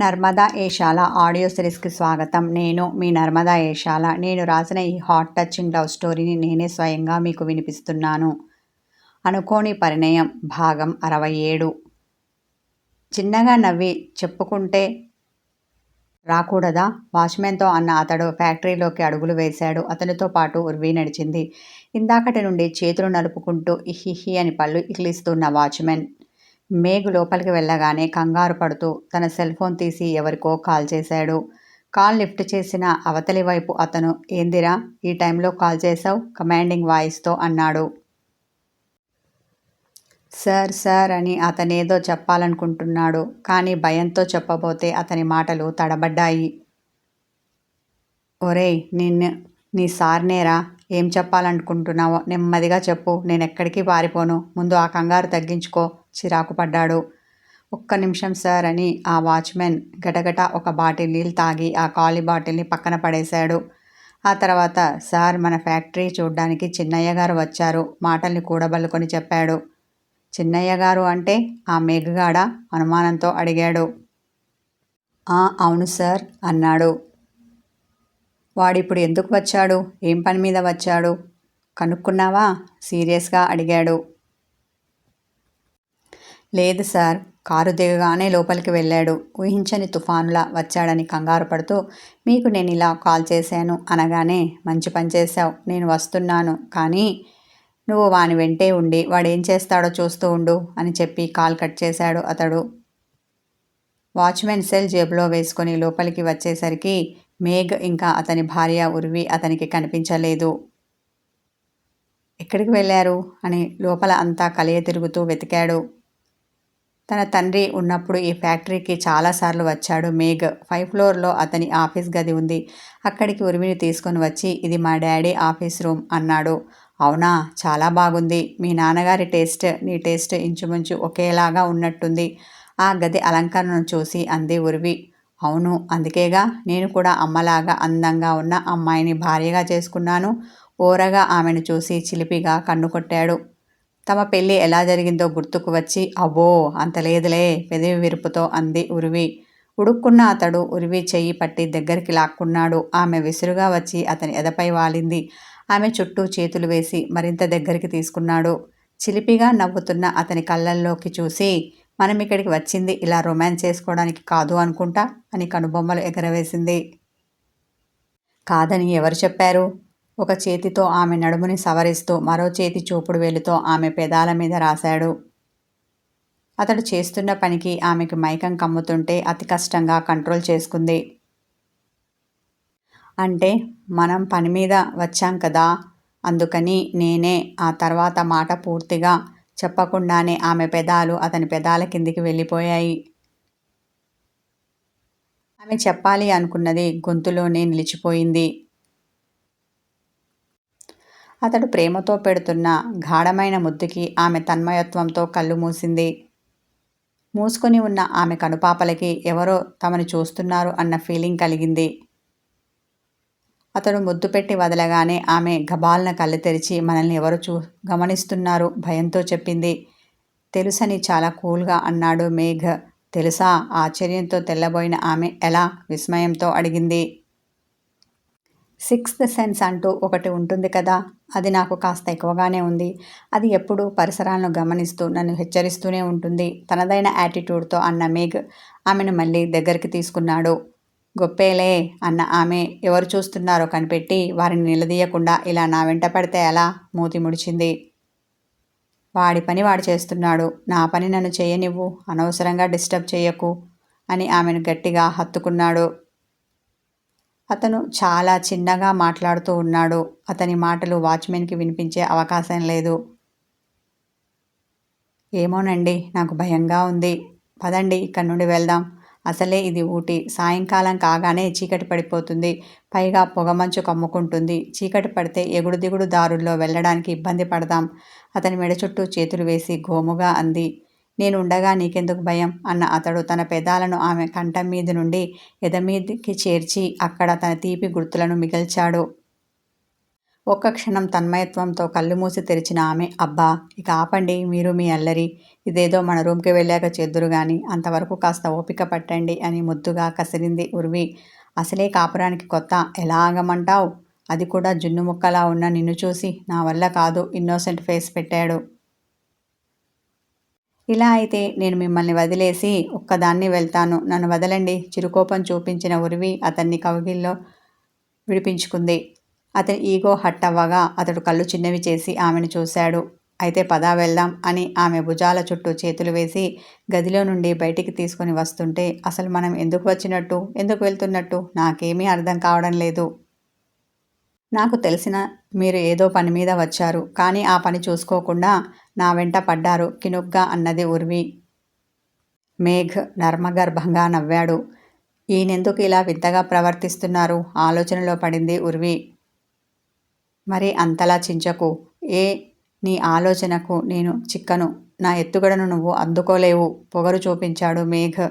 Narmada Eshala audio సిరీస్కి స్వాగతం. నేను మీ నర్మదా ఏషాల. నేను రాసిన ఈ హాట్ టచింగ్ లవ్ స్టోరీని నేనే స్వయంగా మీకు వినిపిస్తున్నాను. అనుకోని పరిణయం. భాగం అరవై ఏడు. చిన్నగా నవ్వి చెప్పుకుంటే రాకూడదా? వాచ్మెన్తో అన్న అతడు ఫ్యాక్టరీలోకి అడుగులు వేశాడు. అతనితో పాటు ఉర్వి నడిచింది. ఇందాకటి నుండి చేతులు నలుపుకుంటూ ఇహిహి అని పళ్ళు ఇకిలిస్తున్న వాచ్మెన్ మేఘ్ లోపలికి వెళ్ళగానే కంగారు పడుతూ తన సెల్ ఫోన్ తీసి ఎవరికో కాల్ చేశాడు. కాల్ లిఫ్ట్ చేసిన అవతలి వైపు అతను ఏందిరా ఈ టైంలో కాల్ చేశావు? కమాండింగ్ వాయిస్తో అన్నాడు. సార్ సార్ అని అతనేదో చెప్పాలనుకుంటున్నాడు కానీ భయంతో చెప్పబోతే అతని మాటలు తడబడ్డాయి. ఒరేయ్ నిన్ను నీ సార్నేరా ఏం చెప్పాలనుకుంటున్నావో నెమ్మదిగా చెప్పు నేను ఎక్కడికి పారిపోను ముందు ఆ కంగారు తగ్గించుకో చిరాకు పడ్డాడు. ఒక్క నిమిషం సార్ అని ఆ వాచ్మెన్ గటగట ఒక బాటిల్ నీళ్ళు తాగి ఆ ఖాళీ బాటిల్ని పక్కన పడేశాడు. ఆ తర్వాత సార్ మన ఫ్యాక్టరీ చూడ్డానికి చిన్నయ్య గారు వచ్చారు. మాటల్ని కూడబల్లుకొని చెప్పాడు. చిన్నయ్య గారు అంటే ఆ మేఘగాడ? అనుమానంతో అడిగాడు. అవును సార్ అన్నాడు. వాడిప్పుడు ఎందుకు వచ్చాడు? ఏం పని మీద వచ్చాడు? కనుక్కున్నావా? సీరియస్గా అడిగాడు. లేదు సార్. కారు దిగగానే లోపలికి వెళ్ళాడు. ఊహించని తుఫానులా వచ్చాడని కంగారు పడుతూ మీకు నేను ఇలా కాల్ చేశాను అనగానే మంచి పని చేశావు. నేను వస్తున్నాను. కానీ నువ్వు వాని వెంటే ఉండి వాడు ఏం చేస్తాడో చూస్తూ ఉండు అని చెప్పి కాల్ కట్ చేశాడు అతడు. వాచ్మెన్ సెల్ జేబులో వేసుకొని లోపలికి వచ్చేసరికి మేఘ్ ఇంకా అతని భార్య ఉరివి అతనికి కనిపించలేదు. ఎక్కడికి వెళ్ళారు? అని లోపల అంతా కలియ తిరుగుతూ వెతికాడు. తన తండ్రి ఉన్నప్పుడు ఈ ఫ్యాక్టరీకి చాలాసార్లు వచ్చాడు. మేఘ్ ఫైవ్ ఫ్లోర్లో అతని ఆఫీస్ గది ఉంది. అక్కడికి ఉరిమిని తీసుకొని వచ్చి ఇది మా డాడీ ఆఫీస్ రూమ్ అన్నాడు. అవునా? చాలా బాగుంది. మీ నాన్నగారి టేస్ట్ నీ టేస్ట్ ఇంచుమించు ఒకేలాగా ఉన్నట్టుంది. ఆ గది అలంకరణను చూసి అంది ఉరివి అవును అందుకేగా. నేను కూడా అమ్మలాగా అందంగా ఉన్న అమ్మాయిని భార్యగా చేసుకున్నాను. ఓరగా ఆమెను చూసి చిలిపిగా కన్ను కొట్టాడు. తమ పెళ్ళి ఎలా జరిగిందో గుర్తుకు వచ్చి అబ్బో అంత లేదులే పెదవి విరుపుతో అంది ఉరివి. ఉడుక్కున్న అతడు ఉరివి చెయ్యి పట్టి దగ్గరికి లాక్కున్నాడు. ఆమె విసురుగా వచ్చి అతని ఎదపై వాలింది. ఆమె చుట్టూ చేతులు వేసి మరింత దగ్గరికి తీసుకున్నాడు. చిలిపిగా నవ్వుతున్న అతని కళ్ళల్లోకి చూసి మనం ఇక్కడికి వచ్చింది ఇలా రొమాన్స్ చేసుకోవడానికి కాదు అనుకుంటా? అని కనుబొమ్మలు ఎగరవేసింది. కాదని ఎవరు చెప్పారు? ఒక చేతితో ఆమె నడుముని సవరిస్తూ మరో చేతి చూపుడు వేలుతో ఆమె పెదాల మీద రాశాడు. అతడు చేస్తున్న పనికి ఆమెకు మైకం కమ్ముతుంటే అతి కష్టంగా కంట్రోల్ చేసుకుంది. అంటే మనం పని మీద వచ్చాం కదా అందుకని నేనే ఆ తర్వాత మాట పూర్తిగా చెప్పకుండానే ఆమె పెదాలు అతని పెదాల కిందికి వెళ్ళిపోయాయి. ఆమె చెప్పాలి అనుకున్నది గొంతులోనే నిలిచిపోయింది. అతడు ప్రేమతో పెడుతున్న గాఢమైన ముద్దుకి ఆమె తన్మయత్వంతో కళ్ళు మూసింది. మూసుకొని ఉన్న ఆమె కనుపాపలకి ఎవరో తమని చూస్తున్నారు అన్న ఫీలింగ్ కలిగింది. అతడు ముద్దు పెట్టి వదలగానే ఆమె గబాల్న కళ్ళు తెరిచి మనల్ని ఎవరు చూ గమనిస్తున్నారు భయంతో చెప్పింది. తెలుసని చాలా కూల్గా అన్నాడు మేఘ. తెలుసా? ఆశ్చర్యంతో తెల్లబోయిన ఆమె ఎలా? విస్మయంతో అడిగింది. సిక్స్త్ సెన్స్ అంటూ ఒకటి ఉంటుంది కదా? అది నాకు కాస్త ఎక్కువగానే ఉంది. అది ఎప్పుడూ పరిసరాలను గమనిస్తూ నన్ను హెచ్చరిస్తూనే ఉంటుంది. తనదైన యాటిట్యూడ్తో అన్న మేఘ్ ఆమెను మళ్ళీ దగ్గరికి తీసుకున్నాడు. గొప్పేలే అన్న ఆమె ఎవరు చూస్తున్నారో కనిపెట్టి వారిని నిలదీయకుండా ఇలా నా వెంట పడితే ఎలా? మూతి ముడిచింది. వాడి పని వాడు చేస్తున్నాడు. నా పని నన్ను చేయనివ్వు. అనవసరంగా డిస్టర్బ్ చేయకు అని ఆమెను గట్టిగా హత్తుకున్నాడు. అతను చాలా చిన్నగా మాట్లాడుతూ ఉన్నాడు. అతని మాటలు వాచ్మెన్కి వినిపించే అవకాశం లేదు. ఏమోనండి నాకు భయంగా ఉంది. పదండి ఇక్కడి నుండి వెళ్దాం. అసలే ఇది ఊటి. సాయంకాలం కాగానే చీకటి పడిపోతుంది. పైగా పొగమంచు కమ్ముకుంటుంది. చీకటి పడితే ఎగుడు దిగుడు దారుల్లో వెళ్ళడానికి ఇబ్బంది పడదాం. అతని మెడ చుట్టూ చేతులు వేసి గోముగా అంది. నేను ఉండగా నీకెందుకు భయం? అన్న అతడు తన పెదాలను ఆమె కంఠం మీద నుండి ఎదమీదికి చేర్చి అక్కడ తన తీపి గుర్తులను మిగిల్చాడు. ఒక్క క్షణం తన్మయత్వంతో కళ్ళు మూసి తెరిచిన ఆమె అబ్బా ఇక ఆపండి మీరు మీ అల్లరి. ఇదేదో మన రూమ్కి వెళ్ళాక చేద్దురు గాని అంతవరకు కాస్త ఓపిక పట్టండి అని ముద్దుగా కసిరింది ఉర్వి. అసలే కాపురానికి కొత్త. ఎలా ఆగమంటావు? అది కూడా జున్ను ముక్కలా ఉన్న నిన్ను చూసి నా వల్ల కాదు ఇన్నోసెంట్ ఫేస్ పెట్టాడు. ఇలా అయితే నేను మిమ్మల్ని వదిలేసి ఒక్కదాన్ని వెళ్తాను. నన్ను వదలండి. చిరుకోపం చూపించిన ఉరివి అతన్ని కవిగిల్లో విడిపించుకుంది. అతని ఈగో హట్ అవ్వగా అతడు కళ్ళు చిన్నవి చేసి ఆమెను చూశాడు. అయితే పదా వెళ్దాం అని ఆమె భుజాల చుట్టూ చేతులు వేసి గదిలో నుండి బయటికి తీసుకుని వస్తుంటే అసలు మనం ఎందుకు వచ్చినట్టు? ఎందుకు వెళ్తున్నట్టు? నాకేమీ అర్థం కావడం లేదు. నాకు తెలిసిన మీరు ఏదో పని మీద వచ్చారు కానీ ఆ పని చూసుకోకుండా నా వెంట పడ్డారు కినుగ్గా అన్నది ఉర్వి మేఘ్ నర్మగర్భంగా నవ్వాడు. ఈయనెందుకు ఇలా వింతగా ప్రవర్తిస్తున్నారు? ఆలోచనలో పడింది ఉర్వి మరి అంతలా చించకు. ఏ నీ ఆలోచనకు నేను చిక్కను. నా ఎత్తుగడను నువ్వు అందుకోలేవు పొగరు చూపించాడు మేఘ్.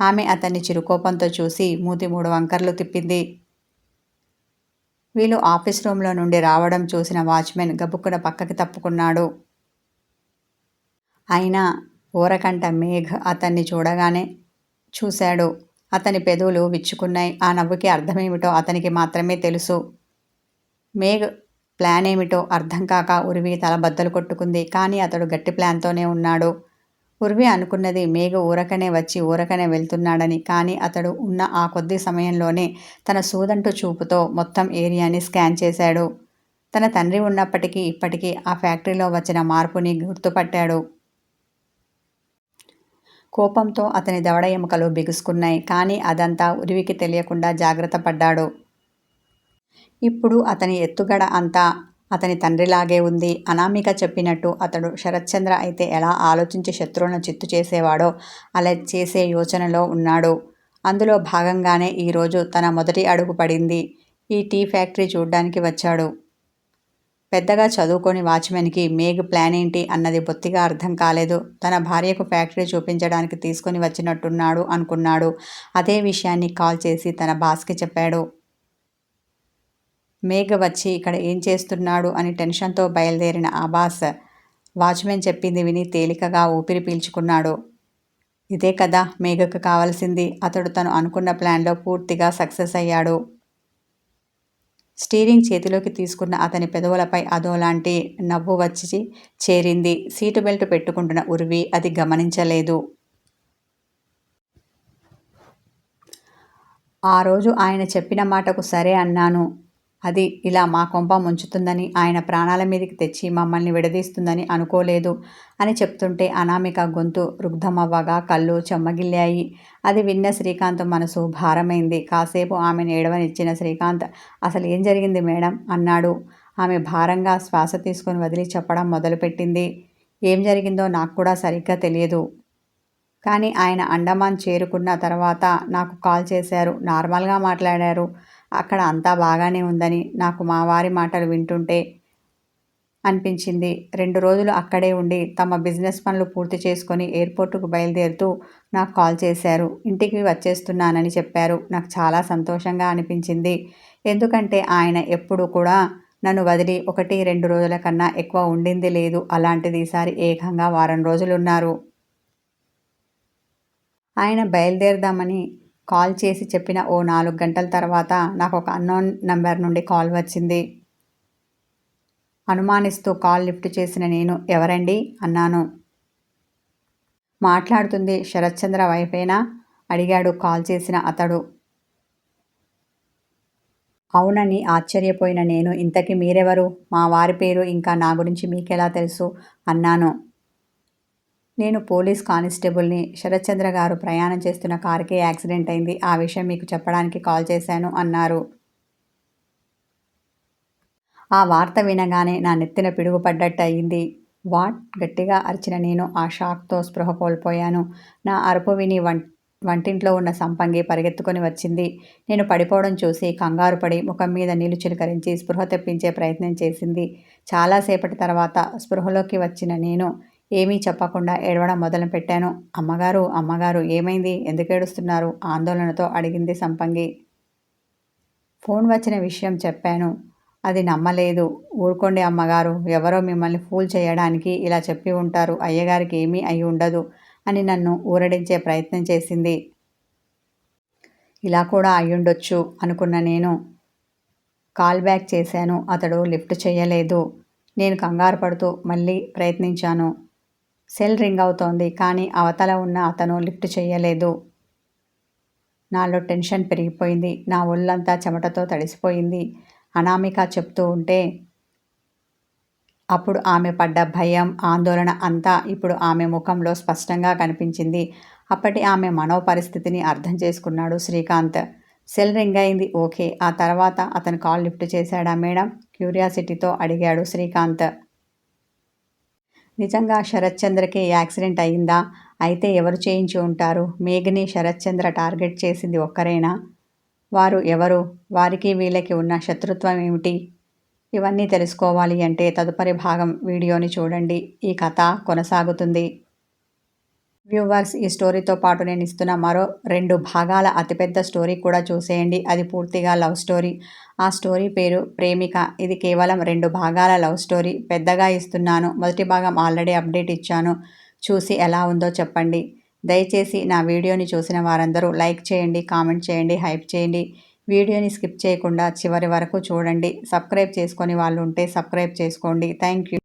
ఆమె అతన్ని చిరుకోపంతో చూసి మూతి మూడు వంకర్లు తిప్పింది. వీళ్ళు ఆఫీస్ రూమ్లో నుండి రావడం చూసిన వాచ్మెన్ గబుక్కున పక్కకి తప్పుకున్నాడు. అయినా ఊరకంట మేఘ్ అతన్ని చూడగానే చూశాడు. అతని పెదవులు విచ్చుకున్నాయి. ఆ నవ్వుకి అర్థమేమిటో అతనికి మాత్రమే తెలుసు. మేఘ్ ప్లాన్ ఏమిటో అర్థం కాక ఉరివి తల బద్దలు కొట్టుకుంది. కానీ అతడు గట్టి ప్లాన్తోనే ఉన్నాడు. ఉర్వి అనుకున్నది మేఘ ఊరకనే వచ్చి ఊరకనే వెళ్తున్నాడని. కానీ అతడు ఉన్న ఆ కొద్ది సమయంలోనే తన సూదంటు చూపుతో మొత్తం ఏరియాని స్కాన్ చేశాడు. తన తండ్రి ఉన్నప్పటికీ ఇప్పటికీ ఆ ఫ్యాక్టరీలో వచ్చిన మార్పుని గుర్తుపట్టాడు. కోపంతో అతని దవడ ఎముకలు బిగుసుకున్నాయి. కానీ అదంతా ఉరివికి తెలియకుండా జాగ్రత్త పడ్డాడు. ఇప్పుడు అతని ఎత్తుగడ అంతా అతని తండ్రిలాగే ఉంది. అనామిక చెప్పినట్టు అతడు శరత్చంద్ర అయితే ఎలా ఆలోచించి శత్రువులను చిత్తు చేసేవాడో అలా చేసే యోచనలో ఉన్నాడు. అందులో భాగంగానే ఈరోజు తన మొదటి అడుగు పడింది. ఈ టీ ఫ్యాక్టరీ చూడ్డానికి వచ్చాడు. పెద్దగా చదువుకొని వాచ్మెన్కి మేఘ్ ప్లాన్ ఏంటి అన్నది బొత్తిగా అర్థం కాలేదు. తన భార్యకు ఫ్యాక్టరీ చూపించడానికి తీసుకొని వచ్చినట్టున్నాడు అనుకున్నాడు. అదే విషయాన్ని కాల్ చేసి తన బాస్కి చెప్పాడు. మేఘ వచ్చి ఇక్కడ ఏం చేస్తున్నాడు అని టెన్షన్తో బయలుదేరిన ఆబాస్ వాచ్మెన్ చెప్పింది విని తేలికగా ఊపిరి పీల్చుకున్నాడు. ఇదే కదా మేఘకు కావాల్సింది. అతడు తను అనుకున్న ప్లాన్లో పూర్తిగా సక్సెస్ అయ్యాడు. స్టీరింగ్ చేతిలోకి తీసుకున్న అతని పెదవులపై అదోలాంటి నవ్వు వచ్చి చేరింది. సీటు బెల్ట్ పెట్టుకుంటున్న ఉరివి అది గమనించలేదు. ఆ రోజు ఆయన చెప్పిన మాటకు సరే అన్నాను. అది ఇలా మా కొంప ముంచుతుందని ఆయన ప్రాణాల మీదకి తెచ్చి మమ్మల్ని విడదీస్తుందని అనుకోలేదు అని చెప్తుంటే అనామిక గొంతు రుగ్ధమవ్వగా కళ్ళు చెమ్మగిల్లాయి. అది విన్న శ్రీకాంత్ మనసు భారమైంది. కాసేపు ఆమెను ఏడవనిచ్చిన శ్రీకాంత్ అసలు ఏం జరిగింది మేడం? అన్నాడు. ఆమె భారంగా శ్వాస తీసుకొని వదిలి చెప్పడం మొదలుపెట్టింది. ఏం జరిగిందో నాకు కూడా సరిగ్గా తెలియదు. కానీ ఆయన అండమాన్ చేరుకున్న తర్వాత నాకు కాల్ చేశారు. నార్మల్గా మాట్లాడారు. అక్కడ అంతా బాగానే ఉందని నాకు మా వారి మాటలు వింటుంటే అనిపించింది. రెండు రోజులు అక్కడే ఉండి తమ బిజినెస్ పనులు పూర్తి చేసుకొని ఎయిర్పోర్టుకు బయలుదేరుతూ నాకు కాల్ చేశారు. ఇంటికి వచ్చేస్తున్నానని చెప్పారు. నాకు చాలా సంతోషంగా అనిపించింది. ఎందుకంటే ఆయన ఎప్పుడు కూడా నన్ను వదిలి ఒకటి రెండు రోజుల కన్నా ఎక్కువ ఉండింది లేదు. అలాంటిది ఈసారి ఏకంగా వారం రోజులు ఉన్నారు ఆయన బయలుదేరదామని కాల్ చేసి చెప్పిన ఓ నాలుగు గంటల తర్వాత నాకు ఒక అన్నోన్ నంబర్ నుండి కాల్ వచ్చింది. అనుమానిస్తూ కాల్ లిఫ్ట్ చేసిన నేను ఎవరండి? అన్నాను. మాట్లాడుతుంది శరత్చంద్ర వైఫేనా అడిగాడు కాల్ చేసిన అతడు. అవునని ఆశ్చర్యపోయిన నేను ఇంతకీ మీరెవరు? మా వారి పేరు ఇంకా నా గురించి మీకెలా తెలుసు? అన్నాను. నేను పోలీస్ కానిస్టేబుల్ని శరత్చంద్ర గారు ప్రయాణం చేస్తున్న కారుకే యాక్సిడెంట్ అయింది. ఆ విషయం మీకు చెప్పడానికి కాల్ చేశాను అన్నారు. ఆ వార్త వినగానే నా నెత్తిన పిడుగుపడ్డట్టు అయింది వాట్? గట్టిగా అరిచిన నేను ఆ షాక్తో స్పృహ కోల్పోయాను. నా అరుపు విని వం వంటింట్లో ఉన్న సంపంగి పరిగెత్తుకొని వచ్చింది. నేను పడిపోవడం చూసి కంగారు పడి ముఖం మీద నీళ్ళు చిలకరించి స్పృహ తెప్పించే ప్రయత్నం చేసింది. చాలాసేపటి తర్వాత స్పృహలోకి వచ్చిన నేను ఏమీ చెప్పకుండా ఏడవడం మొదలుపెట్టాను అమ్మగారు అమ్మగారు ఏమైంది? ఎందుకు ఏడుస్తున్నారు? ఆందోళనతో అడిగింది సంపంగి. ఫోన్ వచ్చిన విషయం చెప్పాను. అది నమ్మలేదు. ఊరుకోండి అమ్మగారు. ఎవరో మిమ్మల్ని ఫూల్ చేయడానికి ఇలా చెప్పి ఉంటారు. అయ్యగారికి ఏమీ అయి ఉండదు అని నన్ను ఊరడించే ప్రయత్నం చేసింది. ఇలా కూడా అయ్యుండొచ్చు అనుకున్న నేను కాల్ బ్యాక్ చేశాను. అతడు లిఫ్ట్ చేయలేదు. నేను కంగారు పడుతూ మళ్ళీ ప్రయత్నించాను. సెల్ రింగ్ అవుతోంది కానీ అవతల ఉన్న అతను లిఫ్ట్ చేయలేదు. నాలో టెన్షన్ పెరిగిపోయింది. నా ఒళ్ళంతా చెమటతో తడిసిపోయింది. అనామిక చెప్తూ ఉంటే అప్పుడు ఆమె పడ్డ భయం ఆందోళన అంతా ఇప్పుడు ఆమె ముఖంలో స్పష్టంగా కనిపించింది. అప్పటి ఆమె మనోపరిస్థితిని అర్థం చేసుకున్నాడు శ్రీకాంత్. సెల్ రింగ్ అయింది ఓకే. ఆ తర్వాత అతను కాల్ లిఫ్ట్ చేశాడా మేడం? క్యూరియాసిటీతో అడిగాడు శ్రీకాంత్. నిజంగా శరత్చంద్రకి యాక్సిడెంట్ అయిందా అయితే ఎవరు చేయించి ఉంటారు? మేఘని శరత్చంద్ర టార్గెట్ చేసింది ఒక్కరేనా? వారు ఎవరు? వారికి వీళ్ళకి ఉన్న శత్రుత్వం ఏమిటి? ఇవన్నీ తెలుసుకోవాలి అంటే తదుపరి భాగం వీడియోని చూడండి. ఈ కథ కొనసాగుతుంది. వ్యూవర్స్ ఈ స్టోరీతో పాటు నేను ఇస్తున్న మరో రెండు భాగాల అతిపెద్ద స్టోరీ కూడా చూసేయండి. అది పూర్తిగా లవ్ స్టోరీ. ఆ స్టోరీ పేరు ప్రేమిక. ఇది కేవలం రెండు భాగాల లవ్ స్టోరీ. పెద్దగా ఇస్తున్నాను. మొదటి భాగం ఆల్రెడీ అప్డేట్ ఇచ్చాను. చూసి ఎలా ఉందో చెప్పండి. దయచేసి నా వీడియోని చూసిన వారందరూ లైక్ చేయండి కామెంట్ చేయండి హైప్ చేయండి. వీడియోని స్కిప్ చేయకుండా చివరి వరకు చూడండి. సబ్స్క్రైబ్ చేసుకొని వాళ్ళు ఉంటే సబ్స్క్రైబ్ చేసుకోండి. Thank you